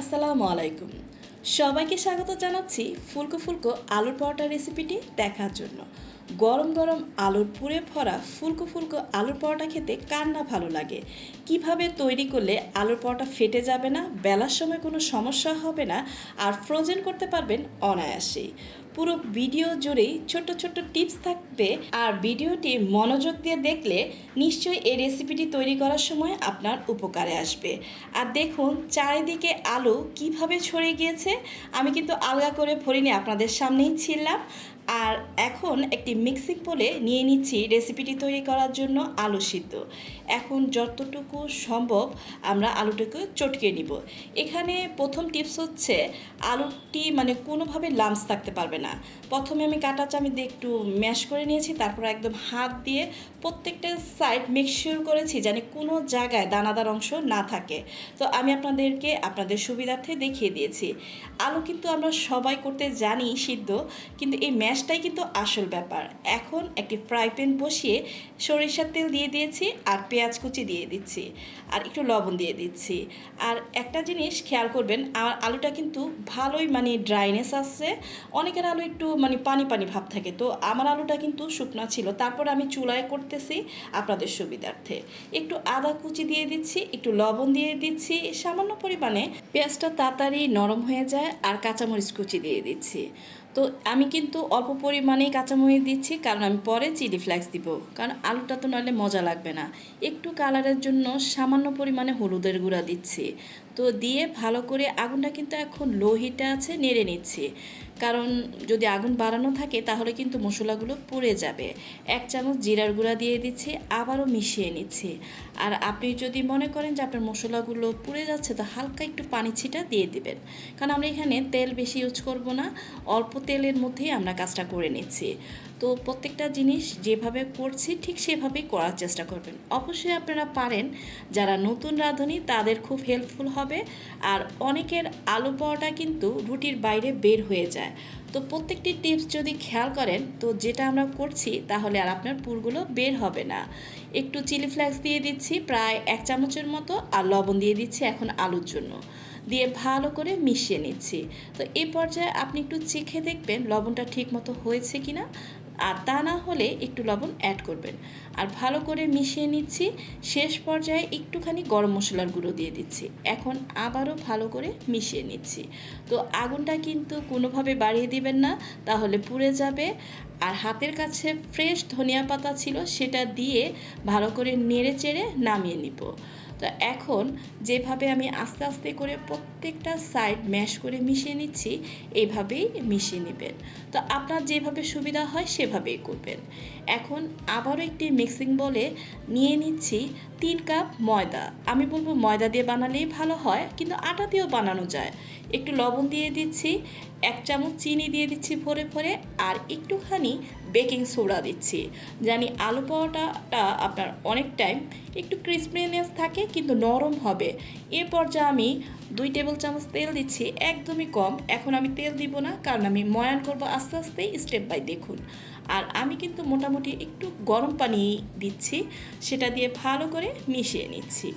আসসালামু আলাইকুম। সবাইকে স্বাগত জানাচ্ছি ফুলকো ফুলকো আলুর পরোটা রেসিপিটি দেখার জন্য। গরম গরম আলুর পুরে ভরা ফুলকো ফুলকো আলুর পরোটা খেতে কার না ভালো লাগে? কীভাবে তৈরি করলে আলুর পরোটা ফেটে যাবে না, বেলার সময় কোনো সমস্যা হবে না আর ফ্রোজেন করতে পারবেন অনায়াসেই পুরো ভিডিও জুড়েই ছোট্ট ছোট্ট টিপস থাকবে আর ভিডিওটি মনোযোগ দিয়ে দেখলে নিশ্চয়ই এই রেসিপিটি তৈরি করার সময় আপনার উপকারে আসবে। আর দেখুন চারিদিকে আলু কীভাবে ছড়িয়ে গিয়েছে, আমি কিন্তু আলগা করে ভরিনি, আপনাদের সামনেই ছিলাম। আর এখন একটি মিক্সিং বলে নিয়ে নিচ্ছি রেসিপিটি তৈরি করার জন্য আলু সিদ্ধ। এখন যতটুকু সম্ভব আমরা আলুটাকে চটকে নিব। এখানে প্রথম টিপস হচ্ছে, আলুটি মানে কোনোভাবে লামস থাকতে পারবে না। প্রথমে আমি কাটা চামি দিয়ে একটু ম্যাশ করে নিয়েছি, তারপর একদম হাত দিয়ে প্রত্যেকটা সাইড মিক্সচার করেছি যেন কোনো জায়গায় দানাদার অংশ না থাকে। তো আমি আপনাদেরকে আপনাদের সুবিধার্থে দেখিয়ে দিয়েছি। আলু কিন্তু আমরা সবাই করতে জানি সিদ্ধ, কিন্তু এই ম্যাশটাই কিন্তু আসল ব্যাপার। এখন একটি ফ্রাই প্যান বসিয়ে সরিষার তেল দিয়ে দিয়েছি আর পেঁয়াজ কুচি দিয়ে দিচ্ছি আর একটু লবণ দিয়ে দিচ্ছি। আর একটা জিনিস খেয়াল করবেন আমার আলুটা কিন্তু ভালোই মানে ড্রাইনেস আসছে। অনেকের আলু একটু মানে পানি পানি ভাব থাকে। তো আমার আলুটা কিন্তু শুকনা ছিল। তারপর আমি চুলায় করতেছি আপনাদের সুবিধার্থে। একটু আদা কুচি দিয়ে দিচ্ছি, একটু লবণ দিয়ে দিচ্ছি, সামান্য পরিমাণে পেঁয়াজটা তাড়াতাড়ি নরম হয়ে যায় আর কাঁচামরিচ কুচি দিয়ে দিচ্ছি। তো আমি কিন্তু অল্প পরিমাণেই কাঁচামরিচ দিচ্ছি, কারণ আমি পরে চিলি ফ্লেক্স দিব, কারণ আলুটা তো নইলে মজা লাগবে না। একটু কালারের জন্য সামান্য পরিমাণে হলুদের গুঁড়া দিচ্ছি। তো দিয়ে ভালো করে আগুনটা কিন্তু এখন লো হিটে আছে, নেড়ে নিচ্ছি। কারণ যদি আগুন বাড়ানো থাকে, তাহলে কিন্তু মশলাগুলো পুড়ে যাবে। এক চামচ জিরার গুঁড়া দিয়ে দিচ্ছি, আবারও মিশিয়ে নিচ্ছি। আর আপনি যদি মনে করেন যে আপনার মশলাগুলো পুড়ে যাচ্ছে, তো হালকা একটু পানি ছিটা দিয়ে দিবেন। কারণ আমরা এখানে তেল বেশি ইউজ করব না, অল্প তেলের মধ্যেই আমরা কাজটা করে নিচ্ছি। তো প্রত্যেকটা জিনিস যেভাবে করছি ঠিক সেভাবেই করার চেষ্টা করবেন। অবশ্যই আপনারা পারেন, যারা নতুন রাঁধুনি তাদের খুব হেল্পফুল হবে। আর অনেকের আলু পাওয়াটা কিন্তু রুটির বাইরে বের হয়ে যায়। তো প্রত্যেকটি টিপস যদি খেয়াল করেন, তো যেটা আমরা করছি তাহলে আর আপনার পুরগুলো বের হবে না। একটু চিলি ফ্লেক্স দিয়ে দিচ্ছি, প্রায় এক চামচের মতো, আর লবণ দিয়ে দিচ্ছি এখন আলুর জন্য। দিয়ে ভালো করে মিশিয়ে নিচ্ছি। তো এ পর্যায়ে আপনি একটু চেখে দেখবেন লবণটা ঠিক মতো হয়েছে কি না আর তা না হলে একটু লবণ অ্যাড করবেন। আর ভালো করে মিশিয়ে নিচ্ছি। শেষ পর্যায়ে একটুখানি গরম মশলার গুঁড়ো দিয়ে দিচ্ছি। এখন আবারও ভালো করে মিশিয়ে নিচ্ছি। তো আগুনটা কিন্তু কোনোভাবে বাড়িয়ে দিবেন না, তাহলে পুড়ে যাবে। আর হাতের কাছে ফ্রেশ ধনিয়া পাতা ছিল, সেটা দিয়ে ভালো করে নেড়ে চেড়ে নামিয়ে নিব। তো এখন যেভাবে আমি আস্তে আস্তে করে প্রত্যেকটা সাইড ম্যাশ করে মিশিয়ে নিচ্ছি এইভাবেই মিশিয়ে নেবেন। তো আপনার যেভাবে সুবিধা হয় সেভাবেই করবেন। এখন আবারও একটি মিক্সিং বলে নিয়ে নিচ্ছি তিন কাপ ময়দা। আমি বলব ময়দা দিয়ে বানালেই ভালো হয়, কিন্তু আটা দিয়েও বানানো যায়। একটু লবণ দিয়ে দিচ্ছি, এক চামচ চিনি দিয়ে দিচ্ছি ভরে ভরে, আর একটুখানি বেকিং সোডা দিচ্ছি। জানি আলু পাওয়াটাটা আপনার অনেক টাইম একটু ক্রিসপিনেস থাকে কিন্তু নরম হবে। এ পর্যায়ে আমি দুই টেবিল চামচ তেল দিচ্ছি, একদমই কম। এখন আমি তেল দিব না, কারণ আমি ময়ান করব আস্তে আস্তে স্টেপ বাই দেখুন। আর আমি কিন্তু মোটামুটি একটু গরম পানি দিচ্ছি, সেটা দিয়ে ভালো করে মিশিয়ে নিচ্ছি।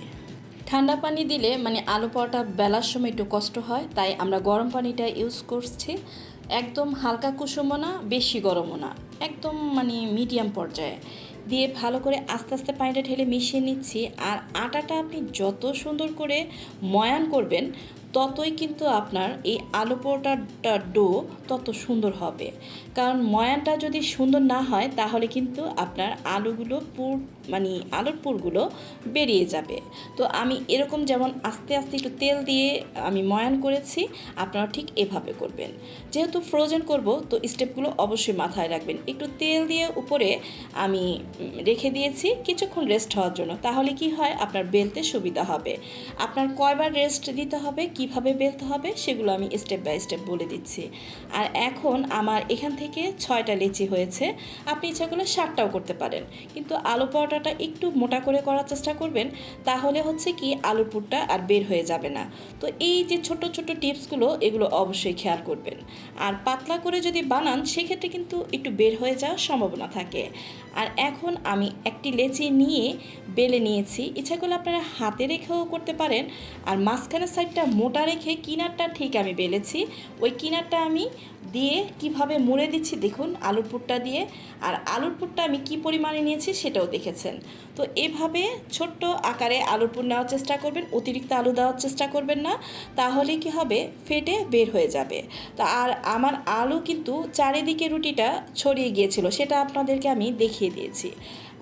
ঠান্ডা পানি দিলে মানে আলু পাওয়াটা বেলার সময় একটু কষ্ট হয়, তাই আমরা গরম পানিটা ইউজ করছি। একদম হালকা কুসুমও না, বেশি গরমও না। একদম মানে মিডিয়াম পর্যায়ে। দিয়ে ভালো করে আস্তে আস্তে পানিটা ঢেলে মিশিয়ে নিচ্ছি। আর আটাটা আপনি যত সুন্দর করে ময়ান করবেন ততই কিন্তু আপনার এই আলু পরোটাটা ডো তত সুন্দর হবে। কারণ ময়ানটা যদি সুন্দর না হয়, তাহলে কিন্তু আপনার আলুগুলো পুর মানে আলুর পুরগুলো বেরিয়ে যাবে। তো আমি এরকম যেমন আস্তে আস্তে একটু তেল দিয়ে আমি ময়ান করেছি, আপনারা ঠিক এভাবে করবেন। যেহেতু ফ্রোজেন করব, তো স্টেপগুলো অবশ্যই মাথায় রাখবেন। একটু তেল দিয়ে উপরে আমি রেখে দিয়েছি, কিছুক্ষণ রেস্ট হওয়ার জন্য। তাহলে কি হয়? আপনার বেলতে সুবিধা হবে। আপনার কয়বার রেস্ট দিতে হবে? কীভাবে বেলতে হবে সেগুলো আমি স্টেপ বাই স্টেপ বলে দিচ্ছি। আর এখন আমার এখান থেকে ছয়টা লিচি হয়েছে, আপনি ইচ্ছা করলে সাতটাও করতে পারেন। কিন্তু আলু পরোটাটা একটু মোটা করে করার চেষ্টা করবেন, তাহলে হচ্ছে কি আলুর পুরটা আর বের হয়ে যাবে না। তো এই যে ছোট ছোট টিপসগুলো, এগুলো অবশ্যই খেয়াল করবেন। আর পাতলা করে যদি বানান, সেক্ষেত্রে কিন্তু একটু বের হয়ে যাওয়ার সম্ভাবনা থাকে। আর এখন আমি একটি লেচি নিয়ে বেলে নিয়েছি। ইচ্ছা করলে আপনারা হাতে রেখেও করতে পারেন। আর মাঝখানের সাইডটা মোটা রেখে কিনারটা ঠিক আমি বেলেছি। ওই কিনারটা আমি দিয়ে কীভাবে মুড়ে দিচ্ছি দেখুন, আলুর পুরটা দিয়ে। আর আলুর পুরটা আমি কি পরিমাণে নিয়েছি সেটাও দেখেছেন। তো এভাবে ছোট্ট আকারে আলুর পুর নেওয়ার চেষ্টা করবেন, অতিরিক্ত আলু দেওয়ার চেষ্টা করবেন না, তাহলে কি হবে? ফেটে বের হয়ে যাবে। তো আর আমার আলু কিন্তু চারিদিকে রুটিটা ছড়িয়ে গিয়েছিল, সেটা আপনাদেরকে আমি দেখিয়ে দিয়েছি।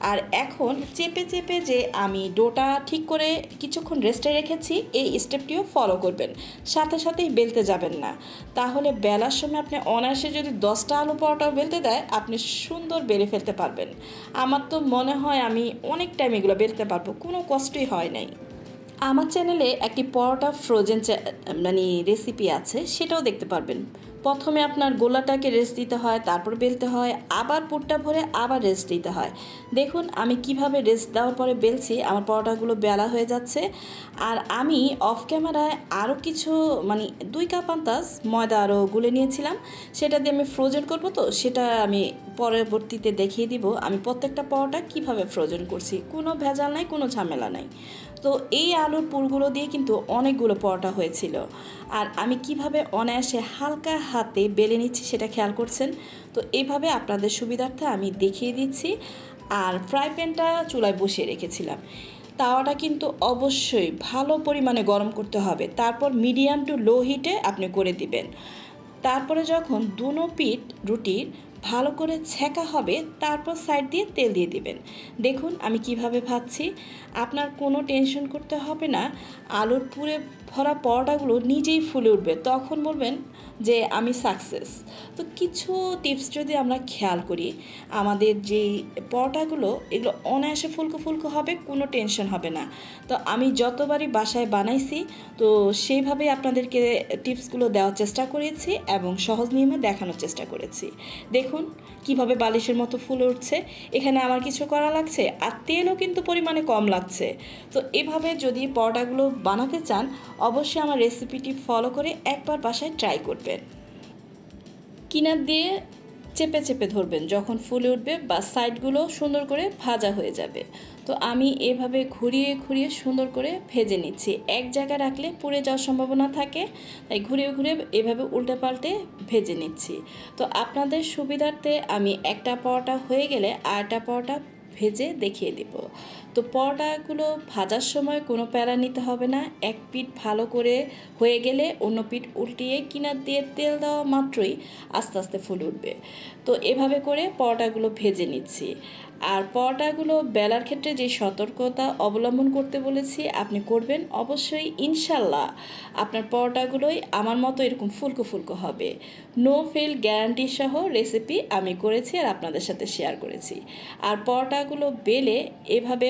আর এখন চেপে চেপে যে আমি ডোটা ঠিক করে কিছুক্ষণ রেস্টে রেখেছি, এই স্টেপটিও ফলো করবেন। সাথে সাথেই বেলতে যাবেন না। তাহলে বেলার সময় আপনি অনায়াসে যদি দশটা আলু পরোটাও বেলতে দেয়, আপনি সুন্দর বেলে ফেলতে পারবেন। আমার তো মনে হয় আমি অনেক টাইম এগুলো বেলতে পারব, কোনো কষ্টই হয় নাই। আমার চ্যানেলে একটি পরোটা ফ্রোজেন মানে রেসিপি আছে, সেটাও দেখতে পারবেন। প্রথমে আপনার গোলাটাকে রেস্ট দিতে হয়, তারপর বেলতে হয়, আবার পুরটা ভরে আবার রেস্ট দিতে হয়। দেখুন, আমি কীভাবে রেস্ট দেওয়ার পরে বেলছি, আমার পরোটাগুলো বেলা হয়ে যাচ্ছে। আর আমি অফ ক্যামেরায় আরও কিছু মানে দুই কাপ আন্তাজ ময়দা আরও গুলে নিয়েছিলাম। সেটা দিয়ে আমি ফ্রোজেন করব তো, সেটা আমি পরবর্তীতে দেখিয়ে দিব। আমি প্রত্যেকটা পরোটা কীভাবে ফ্রোজেন করছি, কোনো ভেজাল নাই, কোনো ঝামেলা নাই। তো এই আলুর পুরগুলো দিয়ে কিন্তু অনেকগুলো পরোটা হয়েছিল। আর আমি কীভাবে অনায়াসে হালকা হাতে বেলে নিচ্ছি, সেটা খেয়াল করছেন? তো এইভাবে আপনাদের সুবিধার্থে আমি দেখিয়ে দিচ্ছি। আর ফ্রাই প্যানটা চুলায় বসিয়ে রেখেছিলাম। তাওয়াটা কিন্তু অবশ্যই ভালো পরিমাণে গরম করতে হবে। তারপর মিডিয়াম টু লো হিটে আপনি করে দিবেন। তারপরে যখন দুনো পিঠ রুটির ভালো করে ছেঁকা হবে, তারপর সাইড দিয়ে তেল দিয়ে দিবেন। দেখুন আমি কীভাবে ভাজছি। আপনার কোনো টেনশন করতে হবে না। আলুর পুরে ভরা পরোটাগুলো নিজেই ফুলে উঠবে। তখন বলবেন যে আমি সাকসেস তো কিছু টিপস যদি আমরা খেয়াল করি, আমাদের যেই পরোটাগুলো, এগুলো অনায়াসে ফুলকো ফুলকো হবে, কোনো টেনশন হবে না। তো আমি যতবারই বাসায় বানাইছি, তো সেইভাবে আপনাদেরকে টিপসগুলো দেওয়ার চেষ্টা করেছি এবং সহজ নিয়মে দেখানোর চেষ্টা করেছি। দেখুন কীভাবে বালিশের মতো ফুলে উঠছে, এখানে আমার কিছু করা লাগছে, আর তেলও কিন্তু পরিমাণে কম লাগছে। তো এভাবে যদি পরোটাগুলো বানাতে চান, অবশ্যই আমার রেসিপিটি ফলো করে একবার বাসায় ট্রাই করবেন। কিনার দিয়ে চেপে চেপে ধরবেন, যখন ফুলে উঠবে বা সাইডগুলো সুন্দর করে ভাজা হয়ে যাবে। তো আমি এভাবে ঘুরিয়ে ঘুরিয়ে সুন্দর করে ভেজে নিচ্ছি। এক জায়গায় রাখলে পুড়ে যাওয়ার সম্ভাবনা থাকে, তাই ঘুরিয়ে ঘুরে এভাবে উল্টে পাল্টে ভেজে নিচ্ছি। তো আপনাদের সুবিধার্থে আমি একটা পরোটা হয়ে গেলে আরেকটা পরোটা ভেজে দেখিয়ে দিব। তো পরোটাগুলো ভাজার সময় কোনো প্যারা নিতে হবে না। এক পিঠ ভালো করে হয়ে গেলে অন্য পিঠ উল্টিয়ে কিনার দিয়ে তেল দেওয়া মাত্রই আস্তে আস্তে ফুল উঠবে। তো এভাবে করে পরোটাগুলো ভেজে নিচ্ছি। আর পরোটাগুলো বেলার ক্ষেত্রে যে সতর্কতা অবলম্বন করতে বলেছি, আপনি করবেন অবশ্যই ইনশাল্লাহ। আপনার পরোটাগুলোই আমার মতো এরকম ফুলকো ফুলকো হবে। নো ফেল গ্যারান্টি সহ রেসিপি আমি করেছি আর আপনাদের সাথে শেয়ার করেছি। আর পরোটাগুলো বেলে এভাবে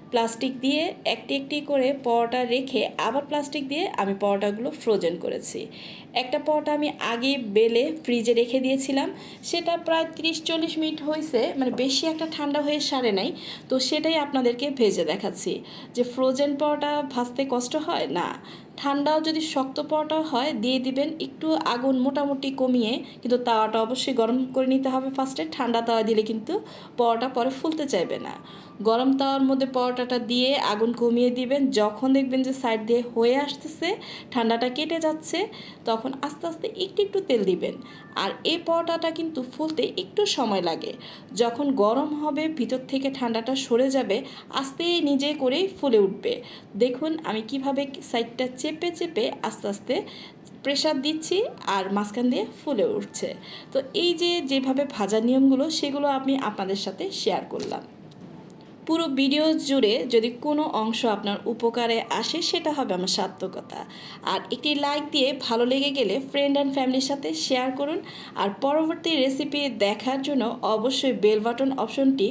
প্লাস্টিক দিয়ে একটি একটি করে পরোটা রেখে আবার প্লাস্টিক দিয়ে আমি পরোটাগুলো ফ্রোজেন করেছি। একটা পরোটা আমি আগে বেলে ফ্রিজে রেখে দিয়েছিলাম। সেটা প্রায় তিরিশ চল্লিশ মিনিট হয়েছে মানে বেশি একটা ঠান্ডা হয়ে সারে নাই। তো সেটাই আপনাদেরকে ভেজে দেখাচ্ছি। যে ফ্রোজেন পরোটা ভাজতে কষ্ট হয়? না। ঠান্ডাও যদি শক্ত পরোটা হয়, দিয়ে দিবেন একটু আগুন মোটামুটি কমিয়ে, কিন্তু তাওয়াটা অবশ্যই গরম করে নিতে হবে ফার্স্টে ঠান্ডা তাওয়া দিলে কিন্তু পরোটা পরে ফুলতে চাইবে না। গরম তাওয়ার মধ্যে পরোটাটা দিয়ে আগুন কমিয়ে দিবেন। যখন দেখবেন যে সাইড দিয়ে হয়ে আসতেছে, ঠান্ডাটা কেটে যাচ্ছে, তখন আস্তে আস্তে একটু একটু তেল দিবেন। আর এই পরোটাটা কিন্তু ফুলতে একটু সময় লাগে। যখন গরম হবে, ভিতর থেকে ঠান্ডাটা সরে যাবে, আস্তে নিজে করেই ফুলে উঠবে। দেখুন, আমি কীভাবে সাইডটা চেপে চেপে আস্তে আস্তে প্রেশার দিচ্ছি আর মাঝখান দিয়ে ফুলে উঠছে। তো এই যে যেভাবে ভাজার নিয়মগুলো, সেগুলো আমি আপনাদের সাথে শেয়ার করলাম। পুরো ভিডিও জুড়ে যদি কোনো অংশ আপনার উপকারে আসে, সেটা হবে আমার সার্থকতা। আর একটি লাইক দিয়ে ভালো লেগে গেলে ফ্রেন্ড অ্যান্ড ফ্যামিলির সাথে শেয়ার করুন। আর পরবর্তী রেসিপি দেখার জন্য অবশ্যই বেল বাটন অপশনটি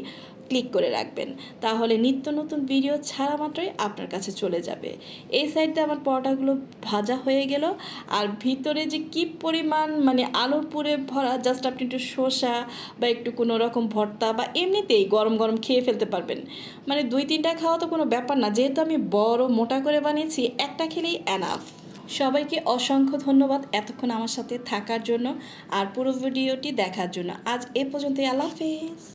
ক্লিক করে রাখবেন। তাহলে নিত্য নতুন ভিডিও ছাড়া মাত্রই আপনার কাছে চলে যাবে। এই সাইডে আমার পরোটাগুলো ভাজা হয়ে গেল। আর ভিতরে যে কি পরিমাণ মানে আলুর পুরে ভরা জাস্ট আপনি একটু শসা বা একটু কোনো রকম ভর্তা বা এমনিতেই গরম গরম খেয়ে ফেলতে পারবেন। মানে দুই তিনটা খাওয়া তো কোনো ব্যাপার না। যেহেতু আমি বড় মোটা করে বানিয়েছি, একটা খেলেই অ্যানাফ সবাইকে অসংখ্য ধন্যবাদ এতক্ষণ আমার সাথে থাকার জন্য আর পুরো ভিডিওটি দেখার জন্য। আজ এ পর্যন্তই। আল্লাহ হাফেজ।